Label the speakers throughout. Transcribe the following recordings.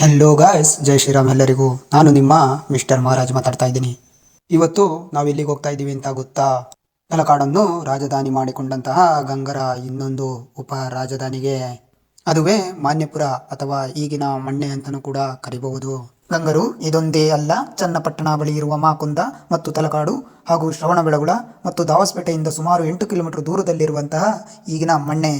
Speaker 1: Hello guys ಜೈ ಶ್ರೀರಾಮ್ ಎಲ್ಲರಿಗೂ. ನಾನು ನಿಮ್ಮ ಮಿಸ್ಟರ್ ಮಹಾರಾಜ್ ಮಾತಾಡ್ತಾ ಇದ್ದೀನಿ. ಇವತ್ತು ನಾವು ಎಲ್ಲಿಗೆ ಹೋಗ್ತಾ ಇದ್ದೀವಿ ಅಂತ ಗೊತ್ತಾ? ತಲಕಾಡನ್ನು ರಾಜಧಾನಿ ಮಾಡಿಕೊಂಡಂತಹ ಗಂಗರ ಇನ್ನೊಂದು ಉಪ ರಾಜಧಾನಿಗೆ. ಅದುವೇ ಮಾನ್ಯಪುರ ಅಥವಾ ಈಗಿನ ಮಣ್ಣೆ ಅಂತಲೂ ಕೂಡ ಕರಿಬಹುದು. ಗಂಗರು ಇದೊಂದೇ ಅಲ್ಲ, ಚನ್ನಪಟ್ಟಣ ಬಳಿ ಇರುವ ಮಾಕುಂದ ಮತ್ತು ತಲಕಾಡು ಹಾಗೂ ಶ್ರವಣಬೆಳಗುಳ ಮತ್ತು ದಾವಸ್ಪೇಟೆಯಿಂದ ಸುಮಾರು ಎಂಟು ಕಿಲೋಮೀಟರ್ ದೂರದಲ್ಲಿರುವಂತಹ ಈಗಿನ ಮಣ್ಣೆ.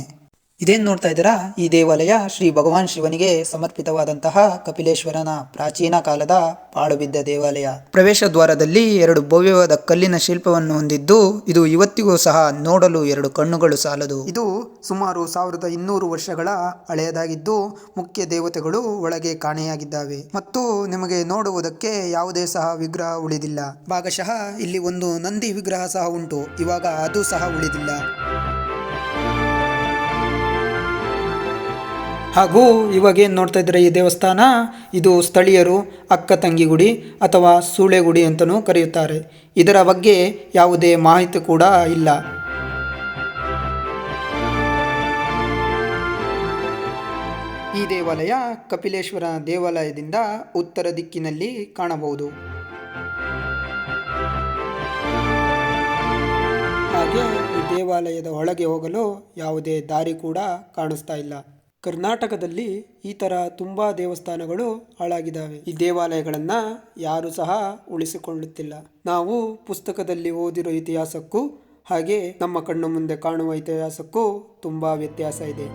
Speaker 1: ಇದೇನ್ ನೋಡ್ತಾ ಇದ್ದೀರಾ? ಈ ದೇವಾಲಯ ಶ್ರೀ ಭಗವಾನ್ ಶಿವನಿಗೆ ಸಮರ್ಪಿತವಾದಂತಹ ಕಪಿಲೇಶ್ವರನ ಪ್ರಾಚೀನ ಕಾಲದ ಪಾಳುಬಿದ್ದ ದೇವಾಲಯ. ಪ್ರವೇಶ ದ್ವಾರದಲ್ಲಿ ಎರಡು ಭವ್ಯವಾದ ಕಲ್ಲಿನ ಶಿಲ್ಪವನ್ನು ಹೊಂದಿದ್ದು, ಇದು ಇವತ್ತಿಗೂ ಸಹ ನೋಡಲು ಎರಡು ಕಣ್ಣುಗಳು ಸಾಲದು. ಇದು ಸುಮಾರು ಸಾವಿರದ ಇನ್ನೂರು ವರ್ಷಗಳ ಹಳೆಯದಾಗಿದ್ದು, ಮುಖ್ಯ ದೇವತೆಗಳು ಒಳಗೆ ಕಾಣೆಯಾಗಿದ್ದಾವೆ. ಮತ್ತು ನಿಮಗೆ ನೋಡುವುದಕ್ಕೆ ಯಾವುದೇ ಸಹ ವಿಗ್ರಹ ಉಳಿದಿಲ್ಲ. ಭಾಗಶಃ ಇಲ್ಲಿ ಒಂದು ನಂದಿ ವಿಗ್ರಹ ಸಹ ಉಂಟು. ಇವಾಗ ಅದು ಸಹ ಉಳಿದಿಲ್ಲ. ಹಾಗೂ ಇವಾಗೇನು ನೋಡ್ತಾ ಇದ್ದಾರೆ, ಈ ದೇವಸ್ಥಾನ? ಇದು ಸ್ಥಳೀಯರು, ಅಕ್ಕ ತಂಗಿ ಗುಡಿ ಅಥವಾ ಸೂಳೆ ಗುಡಿ ಅಂತಲೂ ಕರೆಯುತ್ತಾರೆ. ಇದರ ಬಗ್ಗೆ ಯಾವುದೇ ಮಾಹಿತಿ ಕೂಡ ಇಲ್ಲ. ಈ ದೇವಾಲಯ ಕಪಿಲೇಶ್ವರ ದೇವಾಲಯದಿಂದ ಉತ್ತರ ದಿಕ್ಕಿನಲ್ಲಿ ಕಾಣಬಹುದು. ಹಾಗೆ ಈ ದೇವಾಲಯದ ಒಳಗೆ ಹೋಗಲು ಯಾವುದೇ ದಾರಿ ಕೂಡ ಕಾಣಿಸ್ತಾ ಇಲ್ಲ. ಕರ್ನಾಟಕದಲ್ಲಿ ಈ ಥರ ತುಂಬ ದೇವಸ್ಥಾನಗಳು ಹಾಳಾಗಿದ್ದಾವೆ. ಈ ದೇವಾಲಯಗಳನ್ನು ಯಾರು ಸಹ ಉಳಿಸಿಕೊಳ್ಳುತ್ತಿಲ್ಲ. ನಾವು ಪುಸ್ತಕದಲ್ಲಿ ಓದಿರೋ ಇತಿಹಾಸಕ್ಕೂ ಹಾಗೆ ನಮ್ಮ ಕಣ್ಣು ಮುಂದೆ ಕಾಣುವ ಇತಿಹಾಸಕ್ಕೂ ತುಂಬ ವ್ಯತ್ಯಾಸ ಇದೆ.